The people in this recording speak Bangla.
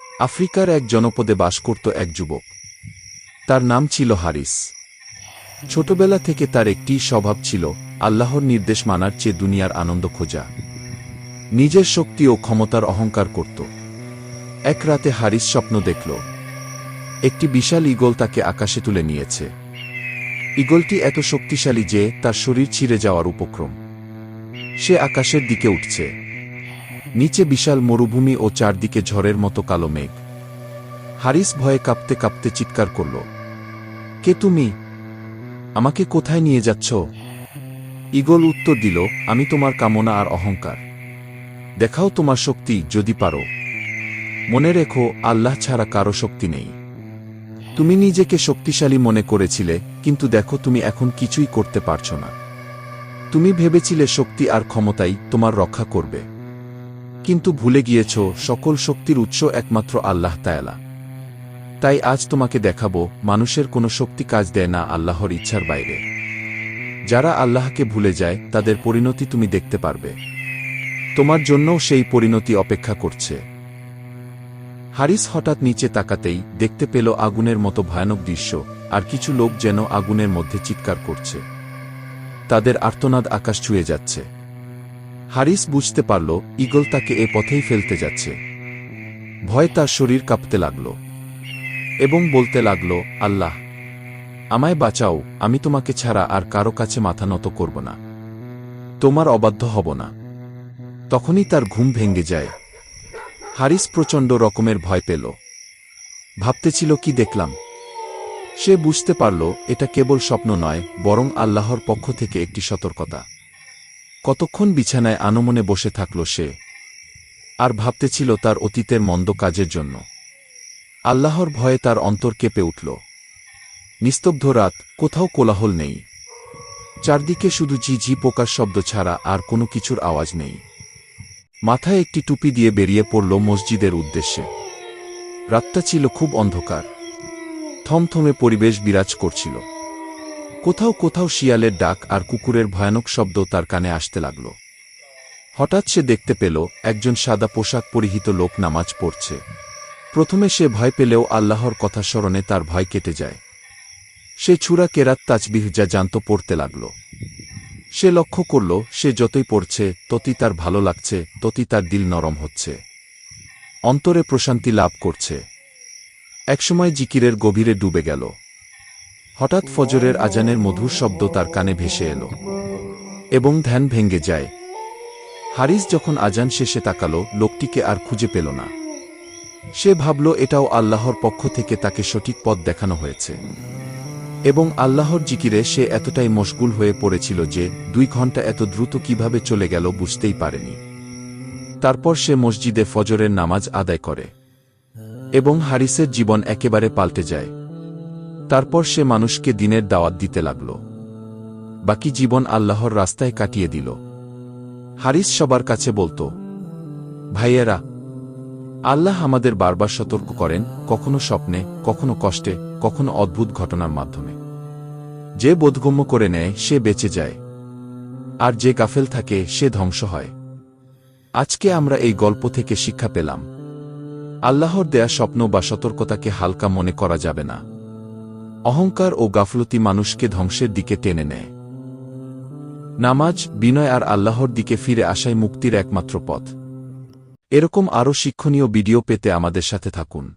আফ্রিকার এক জনপদে বাস করত এক যুবক। তার নাম ছিল হারিস। ছোটবেলা থেকে তার একটি স্বভাব ছিল, আল্লাহর নির্দেশ মানার চেয়ে দুনিয়ার আনন্দ খোঁজা। নিজের শক্তি ও ক্ষমতার অহংকার করত। এক রাতে হারিস স্বপ্ন দেখল, একটি বিশাল ঈগল তাকে আকাশে তুলে নিয়েছে। ঈগলটি এত শক্তিশালী যে তার শরীর ছিঁড়ে যাওয়ার উপক্রম। সে আকাশের দিকে উঠছে। নিচে বিশাল মরুভূমি ও চারদিকে ঝড়ের মতো কালো মেঘ। হারিস ভয়ে কাঁপতে কাঁপতে চিৎকার করল, কে তুমি? আমাকে কোথায় নিয়ে যাচ্ছ? ঈগল উত্তর দিল, আমি তোমার কামনা আর অহংকার। দেখাও তোমার শক্তি যদি পারো। মনে রেখো, আল্লাহ ছাড়া কারও শক্তি নেই। তুমি নিজেকে শক্তিশালী মনে করেছিলে, কিন্তু দেখো তুমি এখন কিছুই করতে পারছ না। তুমি ভেবেছিলে শক্তি আর ক্ষমতাই তোমার রক্ষা করবে। কিন্তু ভুলে গিয়েছ, সকল শক্তির উৎস একমাত্র আল্লাহ তায়ালা তাই আজ তোমাকে দেখাবো, মানুষের কোনো শক্তি কাজ দেয় না আল্লাহর ইচ্ছার বাইরে। যারা আল্লাহকে ভুলে যায়, তাদের পরিণতি তুমি দেখতে পারবে। তোমার জন্যও সেই পরিণতি অপেক্ষা করছে। হারিস হঠাৎ নিচে তাকাতেই দেখতে পেল আগুনের মতো ভয়ানক দৃশ্য, আর কিছু লোক যেন আগুনের মধ্যে চিৎকার করছে। তাদের আর্তনাদ আকাশ ছুঁয়ে যাচ্ছে। হারিস বুঝতে পারল, ঈগল তাকে এ পথেই ফেলতে যাচ্ছে। ভয় তার শরীর কাঁপতে লাগল। এবং বলতে লাগল, আল্লাহ, আমায় বাঁচাও, আমি তোমাকে ছাড়া আর কারও কাছে মাথা নত করব না। তোমার অবাধ্য হব না। তখনই তার ঘুম ভেঙে যায়। হারিস প্রচণ্ড রকমের ভয় পেল। ভাবতেছিল, কি দেখলাম? সে বুঝতে পারল, এটা কেবল স্বপ্ন নয়, বরং আল্লাহর পক্ষ থেকে একটি সতর্কতা। কতক্ষণ বিছানায় আনমনে বসে থাকল সে? আর ভাবতেছিল তার অতীতের মন্দ কাজের জন্য। আল্লাহর ভয়ে তার অন্তর কেঁপে উঠল। নিস্তব্ধ রাত, কোথাও কোলাহল নেই। চারদিকে শুধু জি ঝি পোকার শব্দ ছাড়া আর কোনো কিছুর আওয়াজ নেই। মাথায় একটি টুপি দিয়ে বেরিয়ে পড়ল মসজিদের উদ্দেশ্যে। রাতটা ছিল খুব অন্ধকার। থমথমে পরিবেশ বিরাজ করছিল। কোথাও কোথাও শিয়ালের ডাক আর কুকুরের ভয়ানক শব্দ তার কানে আসতে লাগল। হঠাৎ সে দেখতে পেল, একজন সাদা পোশাক পরিহিত লোক নামাজ পড়ছে। প্রথমে সে ভয় পেলেও আল্লাহর কথা স্মরণে তার ভয় কেটে যায়। সে ছুরা কেরাত তাজবিহ যা জানত পড়তে লাগল। সে লক্ষ্য করল, সে যতই পড়ছে, ততই তার ভালো লাগছে, ততই তার দিল নরম হচ্ছে। অন্তরে প্রশান্তি লাভ করছে। একসময় জিকিরের গভীরে ডুবে গেল। হঠাৎ ফজরের আজানের মধুর শব্দ তার কানে ভেসে এলো এবং ধ্যান ভেঙ্গে যায়। হারিস যখন আজান শেষে তাকাল, লোকটিকে আর খুঁজে পেল না। সে ভাবল, এটাও আল্লাহর পক্ষ থেকে তাকে সঠিক পথ দেখানো হয়েছে। এবং আল্লাহর জিকিরে সে এতটাই মশগুল হয়ে পড়েছিল যে দুই ঘণ্টা এত দ্রুত কীভাবে চলে গেল বুঝতেই পারেনি। তারপর সে মসজিদে ফজরের নামাজ আদায় করে এবং হারিসের জীবন একেবারে পাল্টে যায়। তারপর সে মানুষকে দিনের দাওয়াত দিতে লাগল। বাকি জীবন আল্লাহর রাস্তায় কাটিয়ে দিল। হারিস সবার কাছে বলতো, ভাইয়েরা, আল্লাহ আমাদের বারবার সতর্ক করেন, কখনো স্বপ্নে, কখনো কষ্টে, কখনো অদ্ভুত ঘটনার মাধ্যমে। যে বোধগম্য করে নেয়, সে বেঁচে যায়। আর যে গাফেল থাকে, সে ধ্বংস হয়। আজকে আমরা এই গল্প থেকে শিক্ষা পেলাম। আল্লাহর দেয়া স্বপ্ন বা সতর্কতাকে হালকা মনে করা যাবে না। অহংকার ও গাফলতি মানুষকে ধ্বংসের দিকে টেনে নেয়। নামাজ, বিনয় আর আল্লাহর দিকে ফিরে আসাই মুক্তির একমাত্র পথ। এরকম আরও শিক্ষণীয় ভিডিও পেতে আমাদের সাথে থাকুন।